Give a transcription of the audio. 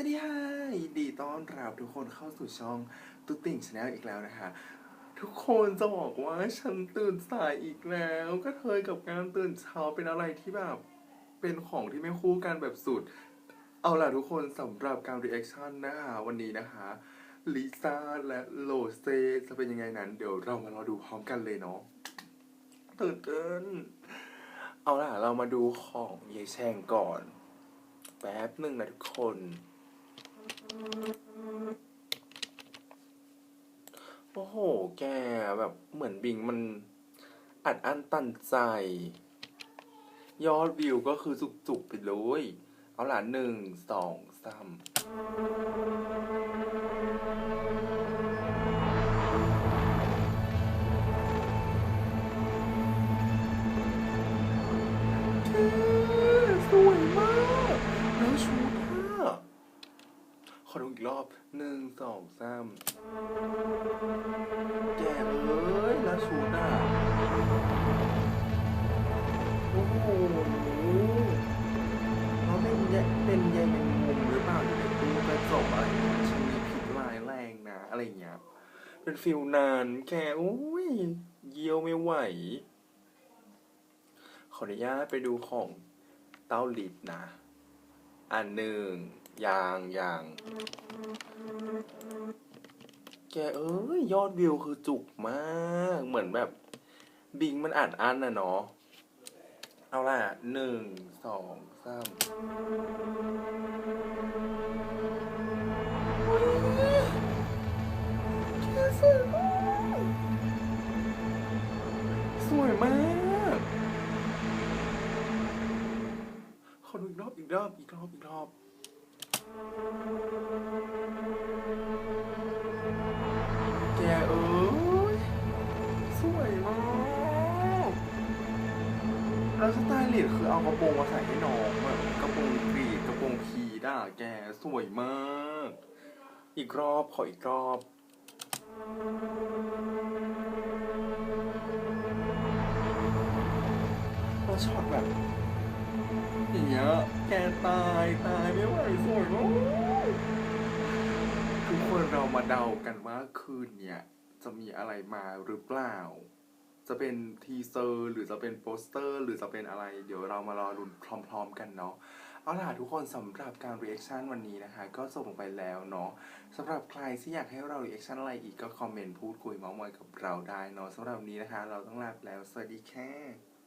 วัสดีค่ะยินดีต้อนรับทุกคนเข้าสู่ช่องตุ๊กติ่งชาแนลอีกแล้วนะคะ ทุกคนจะบอกว่าฉันตื่นสายอีกแล้ว ก็เทยกับการตื่นเช้าเป็นอะไรที่แบบเป็นของที่ไม่คู่กันแบบสุด เอาล่ะทุกคนสำหรับการรีแอคชั่นนะคะวันนี้นะคะลิซ่าและโลเซจะเป็นยังไงนั้น เดี๋ยวเรามารอดูพร้อมกันเลยเนาะตื่นเต้นเอาล่ะ เรามาดูของเยายแชงก่อน แป๊บหนึ่งนะทุกคน โอ้โห แกแบบเหมือนบิงมันอัดอั้นตันใจ ยอดวิวก็คือจุกๆไปเลย เอาล่ะหนึ่งสองสามแก ดูอีกรอบหนึ่งสองสามแกเอ้ยล้วชุดอะโอ้โหเขาเป็นยเป็นใยแมงมุมหรือเปล่าอยู่ในตู้กระจกอะไรอย่างเงี้ยฉันมีพิษร้ายแรงนะ อะไรอย่างเงี้ยเป็นฟิลนานแกโอ้ยเยี่ยวไม่ไหว ขออนุญาตไปดูของเต้าลิดนะ อันหนึ่ง ยางยาง แกเอ้ยยอดวิวคือจุกมาก เหมือนแบบบิงมันอัดอันน่ะเนาะ เอาล่ะหนึ่งสองสามสวยมากสวยมากขอดูอีกรอบอีกรอบอีกรอบอีกรอบ แล้วสไตล์ลิดคือเอากระโปรงมาใส่ให้น้องแบบกระโปรงกรีดกระโปรงพีด่าแกสวยมาก อีกรอบขออีกรอบแล้วช็อตแบบอย่างเงี้ยแกตายตายไม่ไหวสวยมากทุกคนเรามาเดากันว่าคืนเนี้ยจะมีอะไรมาหรือเปล่า จะเป็นทีเซอร์หรือจะเป็นโปสเตอร์ หรือจะเป็นอะไร เดี๋ยวเรามารอรุนพร้อมๆกันเนาะเอาล่ะทุกคนสำหรับการรีแอคชั่นวันนี้นะคะ ก็จบลงไปแล้วเนาะสำหรับใครที่อยากให้เรารีแอคชั่นอะไรอีกก็คอมเมนต์พูดคุยเมาท์มอยกับเราได้เนาะสำหรับวันนี้นะคะ เราต้องลาไปแล้ว สวัสดีค่ะ